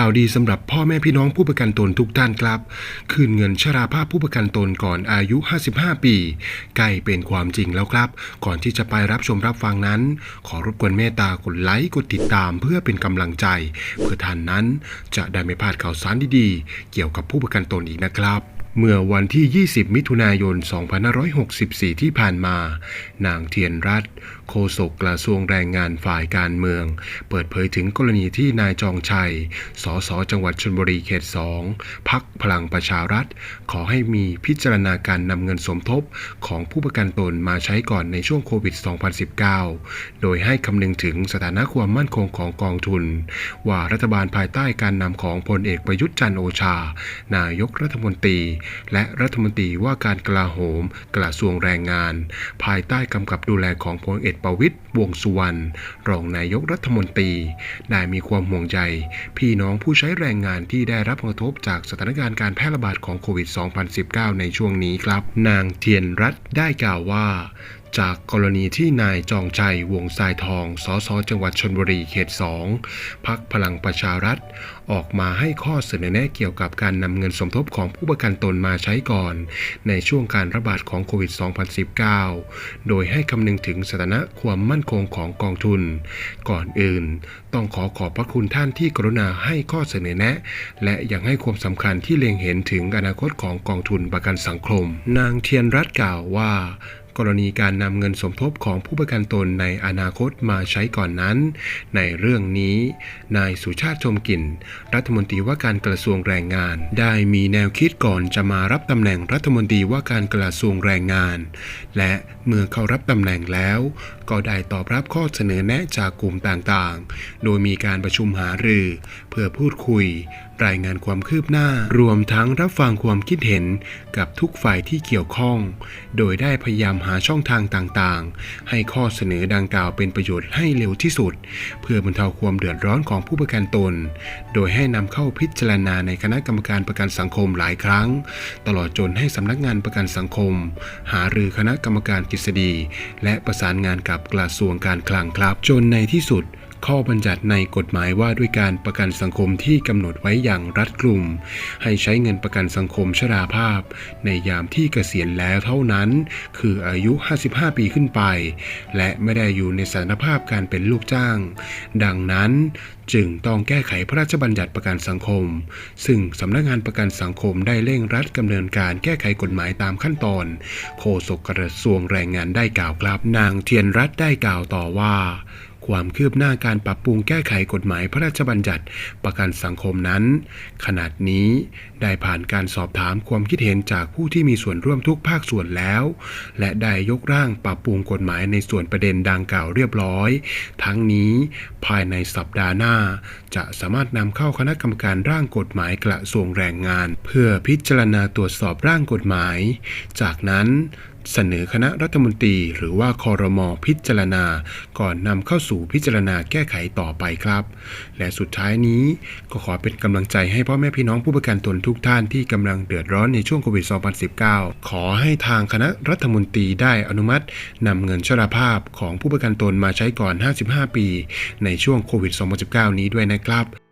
ข่าวดีสำหรับพ่อแม่พี่น้องผู้ประกันตนทุกท่านครับ คืนเงินชราภาพผู้ประกันตนก่อนอายุ 55 ปี ใกล้เป็นความจริงแล้วครับ ก่อนที่จะไปรับชมรับฟังนั้น ขอรบกวนเมตตากดไลค์กดติดตามเพื่อเป็นกำลังใจ เพื่อท่านนั้นจะได้ไม่พลาดข่าวสารดีๆ เกี่ยวกับผู้ประกันตนอีกนะครับ เมื่อวันที่ 20 มิถุนายน 2564 ที่ผ่านมา นางเทียนรัตโฆษกกระทรวงแรงงานฝ่ายการเมือง เปิดเผยถึงกรณีที่นายจองชัย สสจังหวัดชลบุรีเขต 2 พักพลังประชารัฐ ขอให้มีพิจารณาการนำเงินสมทบของผู้ประกันตนมาใช้ก่อนในช่วงโควิด 2019 โดยให้คำนึงถึงสถานะความมั่นคงของกองทุน ว่ารัฐบาลภายใต้การนำของพลเอกประยุทธ์จันโอชา นายกรัฐมนตรีและรัฐมนตรีว่าการกลาโหม กระทรวงแรงงาน ภายใต้กำกับดูแลของพลเอกประวิตยวงสุวรรณรองนายกรัฐมนตรี ได้มีความห่วงใยพี่น้องผู้ใช้แรงงานที่ได้รับผลกระทบจากสถานการณ์การแพร่ระบาดของโควิด 2019 ในช่วงนี้ครับ นางเทียนรัตน์ได้กล่าวว่า จากกรณีที่นายจองชัยวงทรายทอง สสจังหวัดชนบุรีเขต 2 พักพลังประชารัฐ ออกมาให้ข้อเสนอแนะเกี่ยวกับการนำเงินสมทบของผู้ประกันตนมาใช้ก่อน ในช่วงการระบาดของโควิด 2019 โดยให้คำนึงถึงสถานะความมั่นคงของกองทุน ก่อนอื่น ต้องขอขอบพระคุณท่านที่กรุณาให้ข้อเสนอแนะ และยังให้ความสำคัญที่เล็งเห็นถึงอนาคตของกองทุนประกันสังคม นางเทียนรัตน์กล่าวว่า กรณีการนำเงินสมทบของผู้ประกันตนในอนาคตมาใช้ก่อนนั้น ในเรื่องนี้ นายสุชาติชมกลิ่น รัฐมนตรีว่าการกระทรวงแรงงาน ได้มีแนวคิดก่อนจะมารับตำแหน่งรัฐมนตรีว่าการกระทรวงแรงงาน และเมื่อเข้ารับตำแหน่งแล้ว ก็ได้ตอบรับข้อเสนอแนะจากกลุ่มต่างๆ โดยมีการประชุมหารือเพื่อพูดคุย รายงานความคืบหน้า รวมทั้งรับฟังความคิดเห็นกับทุกฝ่ายที่เกี่ยวข้อง โดยได้พยายามหาช่องทางต่างๆ ให้ข้อเสนอดังกล่าวเป็นประโยชน์ให้เร็วที่สุด เพื่อบรรเทาความเดือดร้อนของผู้ประกันตน โดยให้นำเข้าพิจารณาในคณะกรรมการประกันสังคมหลายครั้ง ตลอดจนให้สำนักงานประกันสังคม หารือคณะกรรมการกฤษฎีและประสานงานกับกระทรวงการคลังครับ จนในที่สุด ข้อบัญญัติในกฎหมายว่าด้วยการประกันสังคมที่กำหนดไว้อย่างรัดกลุ่มให้ใช้เงินประกันสังคมชราภาพ ในยามที่เกษียณแล้วเท่านั้น คืออายุ 55 ปีขึ้นไป และไม่ได้อยู่ในสถานภาพการเป็นลูกจ้าง ดังนั้นจึงต้องแก้ไขพระราชบัญญัติประกันสังคม ซึ่งสำนักงานประกันสังคมได้เร่งรัดดำเนินการแก้ไขกฎหมายตามขั้นตอน โฆษกกระทรวงแรงงานได้กล่าวครับ นางเทียนรัตน์ได้กล่าวต่อว่า ความคืบหน้าการปรับปรุงแก้ไขกฎหมายพระราชบัญญัติประกันสังคมนั้น ขนาดนี้ได้ผ่านการสอบถามความคิดเห็นจากผู้ที่มีส่วนร่วมทุกภาคส่วนแล้ว และได้ยกร่างปรับปรุงกฎหมายในส่วนประเด็นดังกล่าวเรียบร้อย ทั้งนี้ภายในสัปดาห์หน้า จะสามารถนำเข้าคณะกรรมการร่างกฎหมายกระทรวงแรงงาน เพื่อพิจารณาตรวจสอบร่างกฎหมาย จากนั้น เสนอคณะรัฐมนตรี หรือว่าคอรมอพิจารณา ก่อนนำเข้าสู่พิจารณาแก้ไขต่อไปครับ และสุดท้ายนี้ก็ขอเป็นกำลังใจให้พ่อแม่พี่น้องผู้ประกันตนทุกท่านที่กำลังเดือดร้อนในช่วงโควิด 2019 ขอให้ทางคณะรัฐมนตรีได้อนุมัตินำเงินชราภาพของผู้ประกันตนมาใช้ก่อน 55 ปี ในช่วงโควิด 2019 นี้ด้วยนะครับ